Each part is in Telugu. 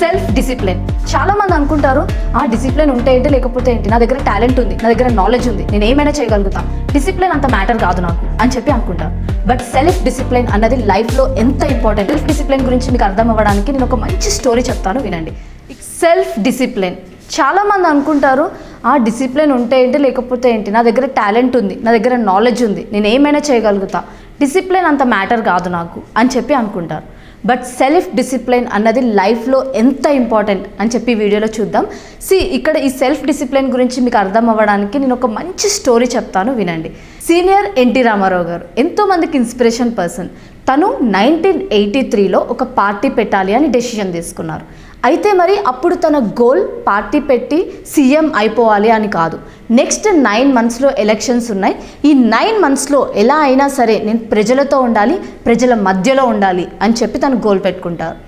సెల్ఫ్ డిసిప్లిన్ చాలా మంది అనుకుంటారు ఆ డిసిప్లిన్ ఉంటే ఏంటి లేకపోతే ఏంటి? నా దగ్గర టాలెంట్ ఉంది నా దగ్గర నాలెడ్జ్ ఉంది నేను ఏమైనా చేయగలుగుతా? డిసిప్లిన్ అంత మ్యాటర్ కాదు నాకు అని చెప్పి అనుకుంటారు బట్ సెల్ఫ్ డిసిప్లిన్ అన్నది లైఫ్లో ఎంత ఇంపార్టెంట్ సెల్ఫ్ డిసిప్లిన్ గురించి మీకు అర్థం అవ్వడానికి నేను ఒక మంచి స్టోరీ చెప్తాను వినండి. సెల్ఫ్ డిసిప్లిన్ చాలా మంది అనుకుంటారు ఆ డిసిప్లిన్ ఉంటే ఏంటి లేకపోతే ఏంటి? నా దగ్గర టాలెంట్ ఉంది నా దగ్గర నాలెడ్జ్ ఉంది నేను ఏమైనా చేయగలుగుతా? డిసిప్లిన్ అంత మ్యాటర్ కాదు నాకు అని చెప్పి అనుకుంటారు. బట్ సెల్ఫ్ డిసిప్లిన్ అన్నది లైఫ్లో ఎంత ఇంపార్టెంట్ అని చెప్పి వీడియోలో చూద్దాం. సి ఇక్కడ ఈ సెల్ఫ్ డిసిప్లిన్ గురించి మీకు అర్థం అవ్వడానికి నేను ఒక మంచి స్టోరీ చెప్తాను వినండి. సీనియర్ ఎన్టీ రామారావు గారు ఎంతోమందికి ఇన్స్పిరేషన్ పర్సన్ తను నైన్టీన్ ఎయిటీ త్రీలో ఒక పార్టీ పెట్టాలి అని డెసిషన్ తీసుకున్నారు. అయితే మరి అప్పుడు తన గోల్ పార్టీ పెట్టి సీఎం అయిపోవాలి అని కాదు. నెక్స్ట్ నైన్ మంత్స్లో ఎలక్షన్స్ ఉన్నాయి. ఈ నైన్ మంత్స్లో ఎలా అయినా సరే నేను ప్రజలతో ఉండాలి ప్రజల మధ్యలో ఉండాలి అని చెప్పి తను గోల్ పెట్టుకుంటారు.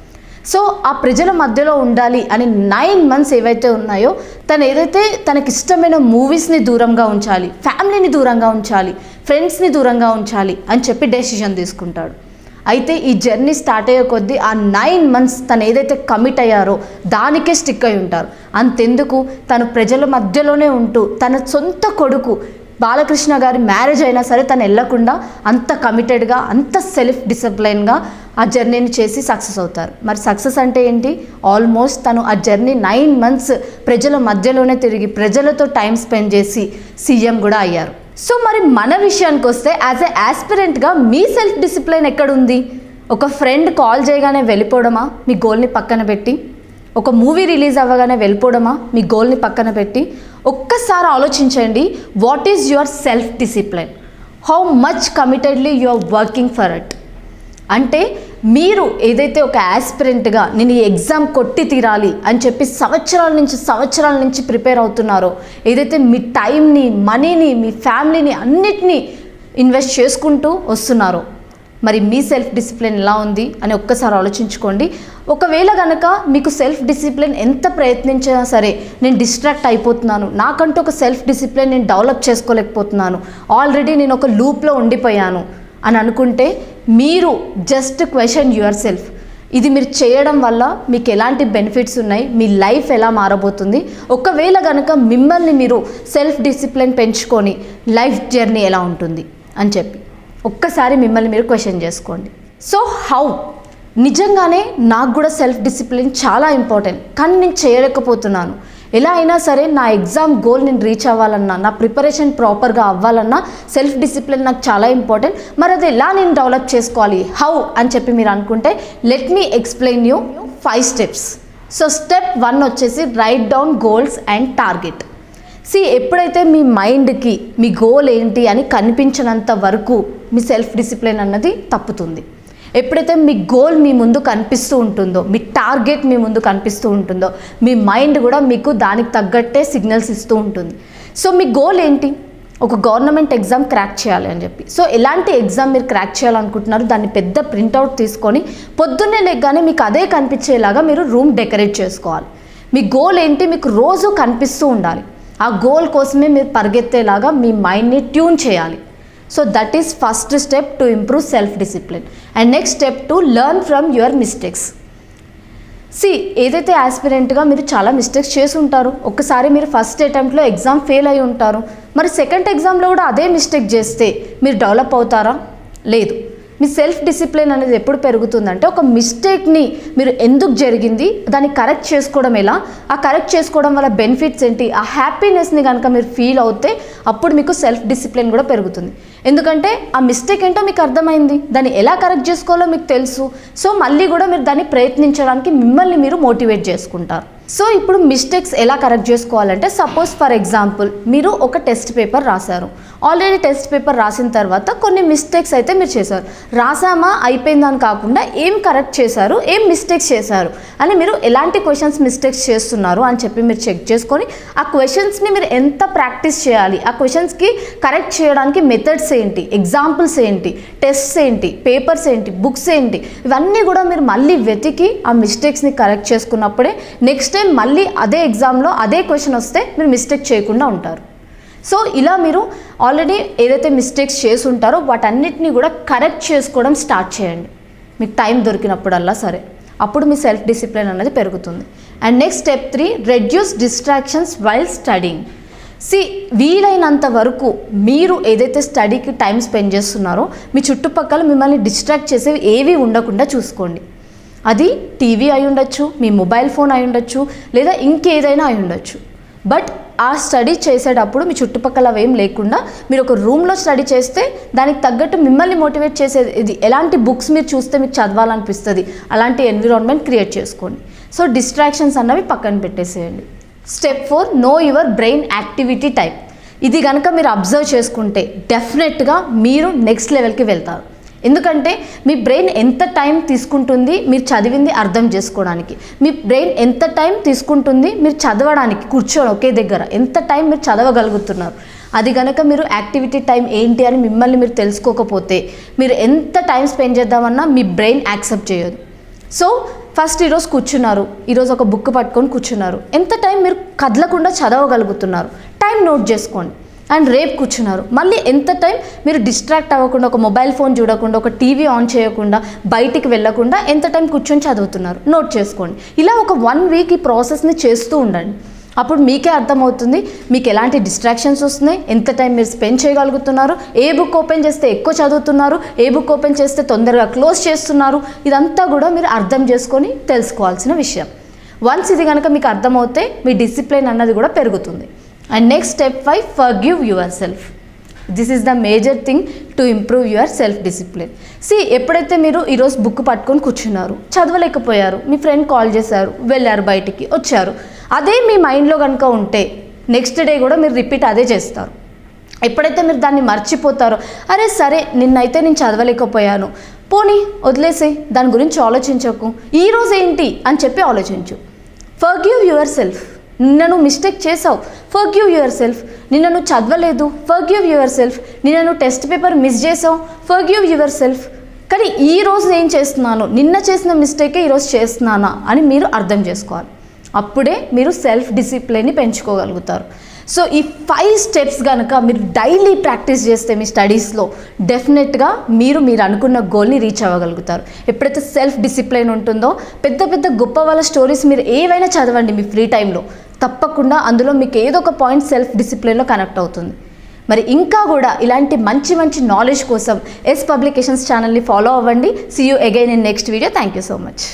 సో ఆ ప్రజల మధ్యలో ఉండాలి అని నైన్ మంత్స్ ఏవైతే ఉన్నాయో తను ఏదైతే తనకి ఇష్టమైన మూవీస్ని దూరంగా ఉంచాలి ఫ్యామిలీని దూరంగా ఉంచాలి ఫ్రెండ్స్ని దూరంగా ఉంచాలి అని చెప్పి డెసిషన్ తీసుకుంటాడు. అయితే ఈ జర్నీ స్టార్ట్ అయ్యే కొద్దీ ఆ నైన్ మంత్స్ తను ఏదైతే కమిట్ అయ్యారో దానికే స్టిక్ అయి ఉంటారు. అంతెందుకు? తను ప్రజల మధ్యలోనే ఉంటూ తన సొంత కొడుకు బాలకృష్ణ గారి మ్యారేజ్ అయినా సరే తను వెళ్ళకుండా అంత కమిటెడ్గా అంత సెల్ఫ్ డిసిప్లైన్గా ఆ జర్నీని చేసి సక్సెస్ అవుతారు. మరి సక్సెస్ అంటే ఏంటి? ఆల్మోస్ట్ తను ఆ జర్నీ నైన్ మంత్స్ ప్రజల మధ్యలోనే తిరిగి ప్రజలతో టైం స్పెండ్ చేసి సీఎం కూడా అయ్యారు. సో మరి మన విషయానికి వస్తే యాజ్ ఎ యాస్పిరెంట్గా మీ సెల్ఫ్ డిసిప్లిన్ ఎక్కడుంది? ఒక ఫ్రెండ్ కాల్ చేయగానే వెళ్ళిపోవడమా? మీ గోల్ని పక్కన పెట్టి? ఒక మూవీ రిలీజ్ అవ్వగానే వెళ్ళిపోవడమా? మీ గోల్ని పక్కన పెట్టి? ఒక్కసారి ఆలోచించండి what is your self discipline how much committedly you are working for it అంటే మీరు ఏదైతే ఒక యాస్పిరెంట్గా నేను ఈ ఎగ్జామ్ కొట్టి తీరాలి అని చెప్పి సంవత్సరాల నుంచి సంవత్సరాల నుంచి ప్రిపేర్ అవుతున్నారో ఏదైతే మీ టైంని మనీని మీ ఫ్యామిలీని అన్నిటినీ ఇన్వెస్ట్ చేసుకుంటూ వస్తున్నారో మరి మీ సెల్ఫ్ డిసిప్లిన్ ఎలా ఉంది అని ఒక్కసారి ఆలోచించుకోండి. ఒకవేళ కనుక మీకు సెల్ఫ్ డిసిప్లిన్ ఎంత ప్రయత్నించినా సరే నేను డిస్ట్రాక్ట్ అయిపోతున్నాను. నాకంటూ ఒక సెల్ఫ్ డిసిప్లిన్ నేను డెవలప్ చేసుకోలేకపోతున్నాను. ఆల్రెడీ నేను ఒక లూప్లో ఉండిపోయాను అని అనుకుంటే మీరు జస్ట్ క్వశ్చన్ యువర్ సెల్ఫ్ ఇది మీరు చేయడం వల్ల మీకు ఎలాంటి బెనిఫిట్స్ ఉన్నాయి? మీ లైఫ్ ఎలా మారబోతుంది? ఒకవేళ కనుక మిమ్మల్ని మీరు సెల్ఫ్ డిసిప్లిన్ పెంచుకొని లైఫ్ జర్నీ ఎలా ఉంటుంది? అని చెప్పి. ఒక్కసారి మిమ్మల్ని మీరు క్వశ్చన్ చేసుకోండి. సో హౌ నిజంగానే నాకు కూడా సెల్ఫ్ డిసిప్లిన్ చాలా ఇంపార్టెంట్ కానీ నేను చేయలేకపోతున్నాను. ఎలా అయినా సరే నా ఎగ్జామ్ గోల్ నేను రీచ్ అవ్వాలన్నా నా ప్రిపరేషన్ ప్రాపర్గా అవ్వాలన్నా సెల్ఫ్ డిసిప్లిన్ నాకు చాలా ఇంపార్టెంట్ మరి అది ఎలా నేను డెవలప్ చేసుకోవాలి? హౌ అని చెప్పి మీరు అనుకుంటే let me explain you five steps so step one వచ్చేసి write down goals and target see ఎప్పుడైతే మీ మైండ్కి మీ గోల్ ఏంటి అని కనిపించినంత వరకు మీ సెల్ఫ్ డిసిప్లిన్ అన్నది తప్పుతుంది. ఎప్పుడైతే మీ గోల్ మీ ముందు కనిపిస్తూ ఉంటుందో మీ టార్గెట్ మీ ముందు కనిపిస్తూ ఉంటుందో మీ మైండ్ కూడా మీకు దానికి తగ్గట్టే సిగ్నల్స్ ఇస్తూ ఉంటుంది. సో మీ గోల్ ఏంటి? ఒక గవర్నమెంట్ ఎగ్జామ్ క్రాక్ చేయాలి అని చెప్పి. సో ఎలాంటి ఎగ్జామ్ మీరు క్రాక్ చేయాలనుకుంటున్నారు దాన్ని పెద్ద ప్రింట్అవుట్ తీసుకొని పొద్దున్నే లెగ్గానే మీకు అదే కనిపించేలాగా మీరు రూమ్ డెకరేట్ చేసుకోవాలి. మీ గోల్ ఏంటి? మీకు రోజు కనిపిస్తూ ఉండాలి. ఆ గోల్ కోసమే మీరు పరిగెత్తేలాగా మీ మైండ్ని ట్యూన్ చేయాలి. So that is first step to improve self discipline and next step to learn from your mistakes see ఏదైతే యాస్పిరెంట్గా మీరు చాలా మిస్టేక్స్ చేసి ఉంటారు ఒకసారి మీరు ఫస్ట్ అటెంప్ట్లో ఎగ్జామ్ ఫెయిల్ అయి ఉంటారు. మరి సెకండ్ ఎగ్జామ్లో కూడా అదే మిస్టేక్ చేస్తే మీరు డెవలప్ అవుతారా? లేదు. మీ సెల్ఫ్ డిసిప్లిన్ అనేది ఎప్పుడు పెరుగుతుందంటే ఒక మిస్టేక్ని మీరు ఎందుకు జరిగింది దాన్ని కరెక్ట్ చేసుకోవడం ఎలా? ఆ కరెక్ట్ చేసుకోవడం వల్ల బెనిఫిట్స్ ఏంటి? ఆ హ్యాపీనెస్ని కనుక మీరు ఫీల్ అవుతే అప్పుడు మీకు సెల్ఫ్ డిసిప్లిన్ కూడా పెరుగుతుంది. ఎందుకంటే ఆ మిస్టేక్ ఏంటో మీకు అర్థమైంది. దాన్ని ఎలా కరెక్ట్ చేసుకోవాలో మీకు తెలుసు. సో మళ్ళీ కూడా మీరు దాన్ని ప్రయత్నించడానికి మిమ్మల్ని మీరు మోటివేట్ చేసుకుంటారు. సో ఇప్పుడు మిస్టేక్స్ ఎలా కరెక్ట్ చేసుకోవాలంటే సపోజ్ ఫర్ ఎగ్జాంపుల్ మీరు ఒక టెస్ట్ పేపర్ రాశారు. ఆల్రెడీ టెస్ట్ పేపర్ రాసిన తర్వాత కొన్ని మిస్టేక్స్ అయితే మీరు చేశారు. రాసామా అయిపోయిందని కాకుండా ఏం కరెక్ట్ చేశారు ఏం మిస్టేక్స్ చేశారు అని మీరు ఎలాంటి క్వశ్చన్స్ మిస్టేక్స్ చేస్తున్నారు అని చెప్పి మీరు చెక్ చేసుకొని ఆ క్వశ్చన్స్ని మీరు ఎంత ప్రాక్టీస్ చేయాలి? ఆ క్వశ్చన్స్కి కరెక్ట్ చేయడానికి మెథడ్స్ ఏంటి? ఎగ్జాంపుల్స్ ఏంటి? టెస్ట్స్ ఏంటి? పేపర్స్ ఏంటి? బుక్స్ ఏంటి? ఇవన్నీ కూడా మీరు మళ్ళీ వెతికి ఆ మిస్టేక్స్ని కరెక్ట్ చేసుకున్నప్పుడే నెక్స్ట్ టైం మళ్ళీ అదే ఎగ్జామ్లో అదే క్వశ్చన్ వస్తే మీరు మిస్టేక్ చేయకుండా ఉంటారు. సో ఇలా మీరు ఆల్రెడీ ఏదైతే మిస్టేక్స్ చేసి ఉంటారో వాటన్నిటిని కూడా కరెక్ట్ చేసుకోవడం స్టార్ట్ చేయండి. మీకు టైం దొరికినప్పుడల్లా సరే. అప్పుడు మీ సెల్ఫ్ డిసిప్లిన్ అనేది పెరుగుతుంది. And next step three reduce distractions while studying see వీలైనంత వరకు మీరు ఏదైతే స్టడీకి టైం స్పెండ్ చేస్తున్నారో మీ చుట్టుపక్కల మిమ్మల్ని డిస్ట్రాక్ట్ చేసేవి ఏవి ఉండకుండా చూసుకోండి. అది టీవీ అయి ఉండొచ్చు మీ మొబైల్ ఫోన్ అయి ఉండొచ్చు లేదా ఇంకేదైనా అయి ఉండొచ్చు. బట్ ఆ స్టడీ చేసేటప్పుడు మీ చుట్టుపక్కల ఏం లేకుండా మీరు ఒక రూమ్లో స్టడీ చేస్తే దానికి తగ్గట్టు మిమ్మల్ని మోటివేట్ చేసేది ఇది. ఎలాంటి బుక్స్ మీరు చూస్తే మీకు చదవాలనిపిస్తుంది అలాంటి ఎన్విరాన్మెంట్ క్రియేట్ చేసుకోండి. సో డిస్ట్రాక్షన్స్ అన్నవి పక్కన పెట్టేసేయండి. Step four know your brain activity type. ఇది కనుక మీరు అబ్జర్వ్ చేసుకుంటే డెఫినెట్గా మీరు నెక్స్ట్ లెవెల్కి వెళ్తారు. ఎందుకంటే మీ బ్రెయిన్ ఎంత టైం తీసుకుంటుంది మీరు చదివింది అర్థం చేసుకోవడానికి. మీ బ్రెయిన్ ఎంత టైం తీసుకుంటుంది మీరు చదవడానికి కూర్చోని ఒకే దగ్గర. ఎంత టైం మీరు చదవగలుగుతున్నారు. అది కనుక మీరు యాక్టివిటీ టైం ఏంటి అని మిమ్మల్ని మీరు తెలుసుకోకపోతే మీరు ఎంత టైం స్పెండ్ చేద్దామన్నా మీ బ్రెయిన్ యాక్సెప్ట్ చేయదు. సో ఫస్ట్ ఈరోజు కూర్చున్నారు. ఈరోజు ఒక బుక్ పట్టుకొని కూర్చున్నారు. ఎంత టైం మీరు కదలకుండా చదవగలుగుతున్నారు. టైం నోట్ చేసుకోండి. అండ్ రేపు కూర్చున్నారు. మళ్ళీ ఎంత టైం మీరు డిస్ట్రాక్ట్ అవ్వకుండా ఒక మొబైల్ ఫోన్ చూడకుండా ఒక టీవీ ఆన్ చేయకుండా బయటికి వెళ్ళకుండా ఎంత టైం కూర్చొని చదువుతున్నారు? నోట్ చేసుకోండి. ఇలా ఒక వన్ వీక్ ఈ ప్రాసెస్ని చేస్తూ ఉండండి. అప్పుడు మీకే అర్థమవుతుంది మీకు ఎలాంటి డిస్ట్రాక్షన్స్ వస్తున్నాయి ఎంత టైం మీరు స్పెండ్ చేయగలుగుతున్నారు ఏ బుక్ ఓపెన్ చేస్తే ఎక్కువ చదువుతున్నారు ఏ బుక్ ఓపెన్ చేస్తే తొందరగా క్లోజ్ చేస్తున్నారు ఇదంతా కూడా మీరు అర్థం చేసుకొని తెలుసుకోవాల్సిన విషయం. వన్స్ ఇది కనుక మీకు అర్థమవుతే మీ డిసిప్లిన్ అన్నది కూడా పెరుగుతుంది. And next step five forgive yourself this is the major thing to improve your self discipline see ఎప్పుడైతే మీరు ఈరోజు బుక్ పట్టుకొని కూర్చున్నారు చదవలేకపోయారు మీ ఫ్రెండ్ కాల్ చేశారు వెళ్ళారు బయటికి వచ్చారు అదే మీ మైండ్లో కనుక ఉంటే నెక్స్ట్ డే కూడా మీరు రిపీట్ అదే చేస్తారు. ఎప్పుడైతే మీరు దాన్ని మర్చిపోతారో అరే సరే నిన్నైతే నేను చదవలేకపోయాను పోనీ వదిలేసి దాని గురించి ఆలోచించకు ఈరోజు ఏంటి అని చెప్పి ఆలోచించు. ఫర్గివ్ యువర్ సెల్ఫ్ నిన్నను మిస్టేక్ చేసావు ఫర్గ్యూ యువర్ సెల్ఫ్ నిన్నను చదవలేదు. ఫర్గ్యూ యువర్ సెల్ఫ్ నిన్నను టెస్ట్ పేపర్ మిస్ చేసావు ఫర్గ్యూ యువర్ సెల్ఫ్ కానీ ఈ రోజు ఏం చేస్తున్నాను. నిన్న చేసిన మిస్టేకే ఈరోజు చేస్తున్నానా అని మీరు అర్థం చేసుకోవాలి. అప్పుడే మీరు సెల్ఫ్ డిసిప్లిన్ని పెంచుకోగలుగుతారు. సో ఈ ఫైవ్ స్టెప్స్ కనుక మీరు డైలీ ప్రాక్టీస్ చేస్తే మీ స్టడీస్లో డెఫినెట్గా మీరు మీరు అనుకున్న గోల్ని రీచ్ అవ్వగలుగుతారు. ఎప్పుడైతే సెల్ఫ్ డిసిప్లిన్ ఉంటుందో పెద్ద పెద్ద గొప్ప వాళ్ళ స్టోరీస్ మీరు ఏవైనా చదవండి మీ ఫ్రీ టైంలో తప్పకుండా అందులో మీకు ఏదో ఒక పాయింట్ సెల్ఫ్ డిసిప్లిన్లో కనెక్ట్ అవుతుంది. మరి ఇంకా కూడా ఇలాంటి మంచి మంచి నాలెడ్జ్ కోసం ఎస్ పబ్లికేషన్స్ ఛానల్ని ఫాలో అవ్వండి. See you again in next video thank you so much